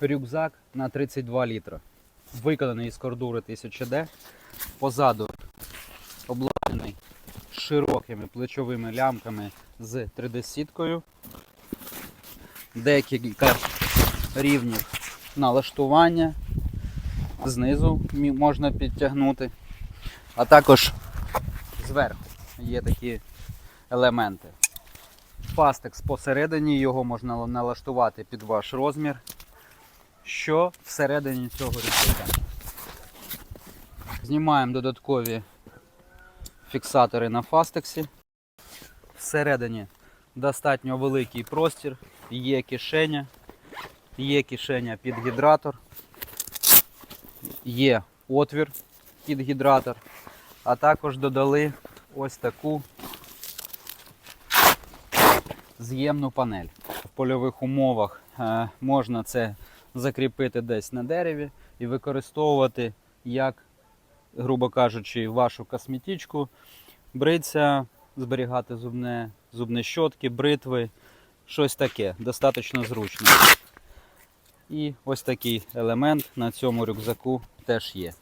рюкзак на 32 літра. Виконаний із кордури 1000D. Позаду обладнаний широкими плечовими лямками з 3D-сіткою. Декілька рівнів налаштування. Знизу можна підтягнути. А також зверху є такі елементи. Фастекс посередині, його можна налаштувати під ваш розмір. Що всередині цього рюкзака? Знімаємо додаткові фіксатори на фастексі. Всередині достатньо великий простір, є кишеня, є кишеня під гідратор, є отвір під гідратор, а також додали ось таку з'ємну панель. В польових умовах е, можна це закріпити десь на дереві і використовувати як, грубо кажучи, вашу косметичку, бриться, зберігати зубне, зубні щотки, бритви, щось таке, достатньо зручно. І ось такий елемент на цьому рюкзаку теж є.